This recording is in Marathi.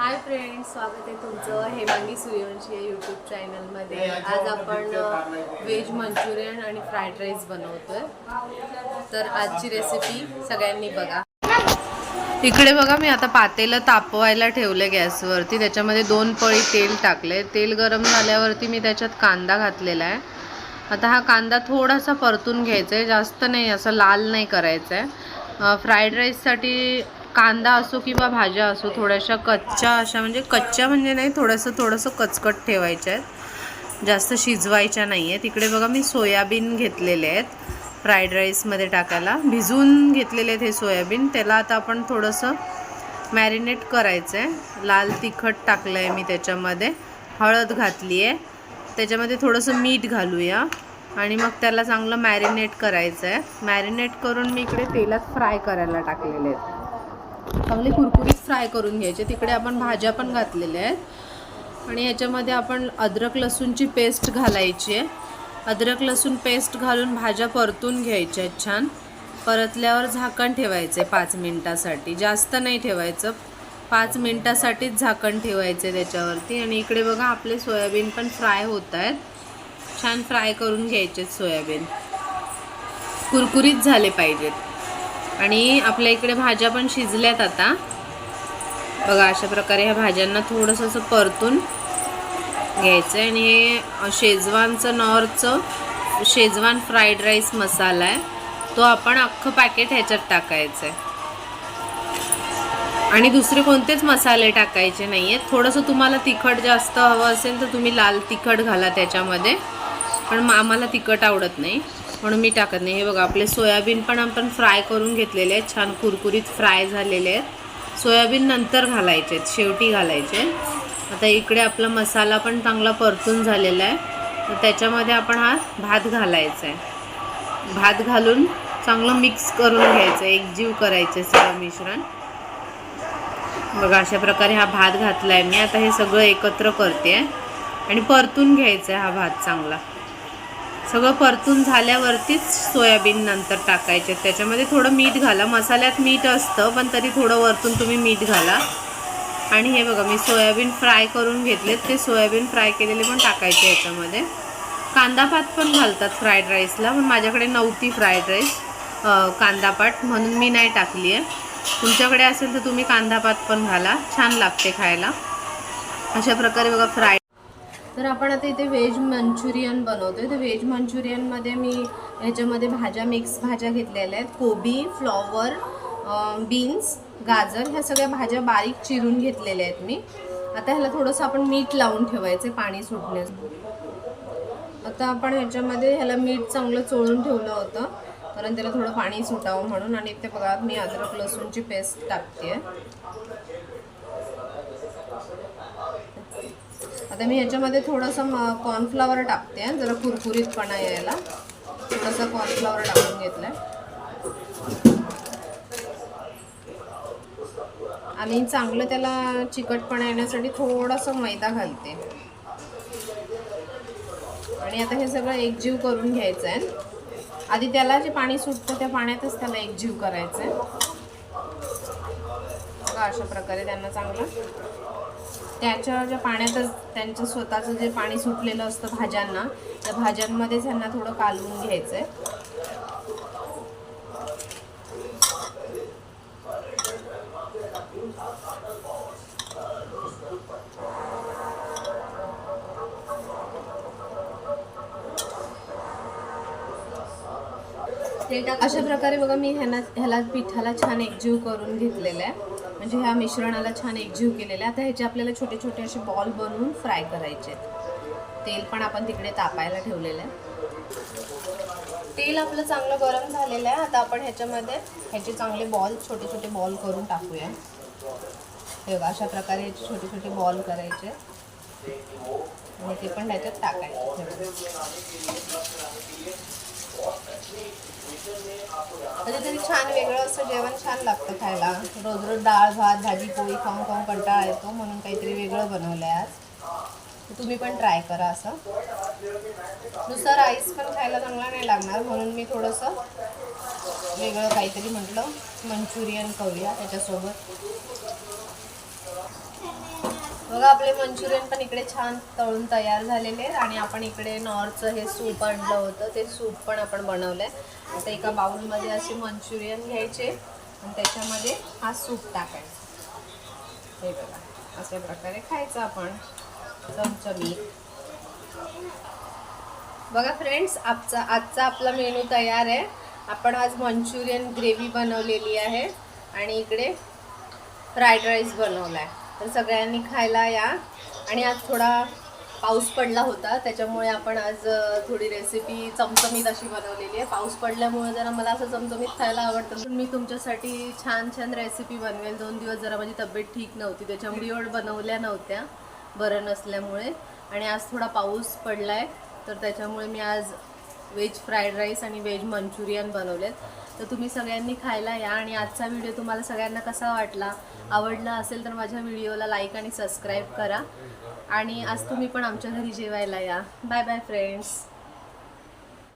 हाय फ्रेंड्स स्वागत आहे तुमचं हेमांगी सूर्यवंशी या यूट्यूब चॅनलमध्ये आज आपण व्हेज मंचुरियन आणि फ्राईड राईस बनवतोय. तर आजची रेसिपी सगळ्यांनी बघा. इकडे बघा मी आता पातेलं तापवायला ठेवलं गॅसवरती. त्याच्यामध्ये दोन पळी तेल टाकले तेल गरम झाल्यावरती मी त्याच्यात कांदा घातलेला आहे. आता हा कांदा थोडासा परतून घ्यायचा आहे जास्त नाही असं लाल नाही करायचा आहे फ्राईड राईससाठी कांदा असो किंवा भाज्या असो थोड्याशा कच्च्या अशा म्हणजे कच्च्या म्हणजे नाही थोडंसं थोडंसं कचकट ठेवायच्या आहेत. जास्त शिजवायच्या नाही आहेत इकडे बघा मी सोयाबीन घेतलेले आहेत फ्राईड राईसमध्ये टाकायला. भिजवून घेतलेले आहेत हे सोयाबीन. त्याला आता आपण थोडंसं मॅरिनेट करायचं आहे लाल तिखट टाकलं आहे मी त्याच्यामध्ये. हळद घातली आहे त्याच्यामध्ये थोडंसं मीठ घालूया. आणि मग त्याला चांगलं मॅरिनेट करायचं आहे मॅरिनेट करून मी इकडे तेलात फ्राय करायला टाकलेले आहेत. चांगले कुरकुरीत फ्राय करून घ्यायचे. तिकडे आपण भाज्या पण घातलेल्या आहेत. आणि ह्याच्यामध्ये आपण अद्रक लसूणची पेस्ट घालायची आहे. अद्रक लसूण पेस्ट घालून भाज्या परतून घ्यायच्या आहेत छान. परतल्यावर झाकण ठेवायचे पाच मिनटासाठी. जास्त नाही ठेवायचं. पाच मिनटासाठीच झाकण ठेवायचं आहे त्याच्यावरती. आणि इकडे बघा आपले सोयाबीन पण फ्राय होत आहेत. छान फ्राय करून घ्यायचे सोयाबीन. कुरकुरीत झाले पाहिजेत. आणि आपल्या इकडे भाज्या पण शिजल्यात आता. बघा अशा प्रकारे ह्या भाज्यांना थोडंसं असं परतून घ्यायचं आहे आणि हे शेजवानचं नॉरचं शेजवान फ्राईड राईस मसाला आहे. तो आपण अख्खं पॅकेट ह्याच्यात टाकायचं आहे आणि दुसरे कोणतेच मसाले टाकायचे नाही आहेत थोडंसं तुम्हाला तिखट जास्त हवं असेल तर तुम्ही लाल तिखट घाला त्याच्यामध्ये. पण आम्हाला तिखट आवडत नाही. म्हणून मी टाकत नाही. हे बघा आपले सोयाबीन पण आपण फ्राय करून घेतलेले आहेत. छान कुरकुरीत फ्राय झालेले आहेत. सोयाबीन नंतर घालायचे आहेत शेवटी घालायचे आता इकडे आपला मसाला पण चांगला परतून झालेला आहे. तर त्याच्यामध्ये आपण हा भात घालायचा आहे. भात घालून चांगलं मिक्स करून घ्यायचं एकजीव करायचं सगळं मिश्रण. बघा अशा प्रकारे हा भात घातला आहे मी. आता हे सगळं एकत्र करते. आणि परतून घ्यायचं आहे हा भात चांगला. सगळं परतून झाल्यावरतीच सोयाबीन नंतर टाकायचे. त्याच्यामध्ये थोडं मीठ घाला. मसाल्यात मीठ असतं पण तरी थोडं वरतून तुम्ही मीठ घाला. आणि हे बघा मी सोयाबीन फ्राय करून घेतलेत. ते सोयाबीन फ्राय केलेले पण टाकायचे याच्यामध्ये. कांदापात पण घालतात फ्राईड राईसला पण माझ्याकडे नव्हती फ्राईड राईस कांदापात म्हणून मी नाही टाकली आहे. तुमच्याकडे असेल तर तुम्ही कांदापात पण घाला. छान लागते खायला. अशा प्रकारे बघा फ्राय तर आपण आता इथे व्हेज मंचुरियन बनवतो आहे तर व्हेज मंचुरियनमध्ये मी ह्याच्यामध्ये भाज्या मिक्स भाज्या घेतलेल्या आहेत. कोबी फ्लॉवर बीन्स गाजर ह्या सगळ्या भाज्या बारीक चिरून घेतलेल्या आहेत मी. आता ह्याला थोडंसं आपण मीठ लावून ठेवायचं पाणी सुटण्यास आता आपण ह्याच्यामध्ये ह्याला मीठ चांगलं चोळून ठेवलं होतं. कारण त्याला थोडं पाणी सुटावं म्हणून. आणि ते बघा मी अद्रक लसूणची पेस्ट टाकते आता मी ह्याच्यामध्ये थोडंसं कॉर्नफ्लॉवर टाकते जरा कुरकुरीतपणा यायला. थोडंसं कॉर्नफ्लॉवर टाकून घेतलंय. आणि चांगलं त्याला चिकटपणा येण्यासाठी थोडासा मैदा घालते. आणि आता हे सगळं एकजीव करून घ्यायचं आहे आधी त्याला जे पाणी सुटतं त्या पाण्यातच त्याला एकजीव करायचं आहे अशा प्रकारे त्यांना चांगलं त्याच्या ज्या पाण्यातच त्यांचं स्वतःचं जे पाणी सुटलेलं असतं भाज्यांना त्या भाज्यांमध्येच ह्यांना थोडं कालवून घ्यायचं आहे अशा प्रकारे बघा मी ह्याला ह्याला पिठाला छान एकजीव करून घेतलेलं आहे. म्हणजे ह्या मिश्रणाला छान एकजीव केलेलं आहे. आता ह्याचे आपल्याला छोटे छोटे असे बॉल बनवून फ्राय करायचे आहेत. तेल पण आपण तिकडे तापायला ठेवलेलं आहे. तेल आपलं चांगलं गरम झालेलं आहे. आता आपण ह्याच्यामध्ये ह्याचे चांगले बॉल छोटे छोटे बॉल करून टाकूया. हे बघा अशा प्रकारे ह्याचे छोटे छोटे बॉल करायचे आणि ते पण ह्याच्यात टाकायचे म्हणजे कधीतरी छान वेगळं असं जेवण छान लागतं खायला. रोज रोज डाळ भात भाजी पोळी खाऊन खाऊन कंटाळा येतो म्हणून काहीतरी वेगळं बनवलं आहे आज तुम्ही पण ट्राय करा असं. नुसतं राईस पण खायला चांगला नाही लागणार म्हणून मी थोडंसं वेगळं काहीतरी म्हटलं. मंचुरियन करूया त्याच्यासोबत. बघा आपले मंचुरियन पण इकडे छान तळून तयार झालेले आहेत आणि आपण इकडे नॉरचं हे सूप आणलं होतं ते सूप पण आपण बनवलं आहे आता एका बाउलमध्ये असे मंचुरियन घ्यायचे आणि त्याच्यामध्ये हा सूप टाकायचा. हे बघा अशा प्रकारे खायचं आपण. चमचमीत बघा फ्रेंड्स आजचा आजचा आपला मेनू तयार आहे. आपण आज मंचुरियन ग्रेव्ही बनवलेली आहे आणि इकडे फ्राईड राईस बनवला आहे तर सगळ्यांनी खायला या. आणि आज थोडा पाऊस पडला होता त्याच्यामुळे आपण आज थोडी रेसिपी चमचमीत अशी बनवलेली आहे. पाऊस पडल्यामुळे जरा मला असं चमचमीत खायला आवडतं. पण मी तुमच्यासाठी छान छान रेसिपी बनवेल. दोन दिवस जरा माझी तब्येत ठीक नव्हती त्याच्यामुळे एवढ बनवल्या नव्हत्या बरं नसल्यामुळे. आणि आज थोडा पाऊस पडला आहे तर त्याच्यामुळे मी आज व्हेज फ्राईड राईस आणि व्हेज मंचुरियन बनवलेत. तर तुम्ही सगळ्यांनी खायला या आणि आजचा व्हिडिओ तुम्हाला सगळ्यांना कसा वाटला आवडला असेल तर माझ्या व्हिडिओला लाईक आणि सबस्क्राईब करा. आणि आज तुम्ही पण आमच्या घरी जेवायला या. Bye bye friends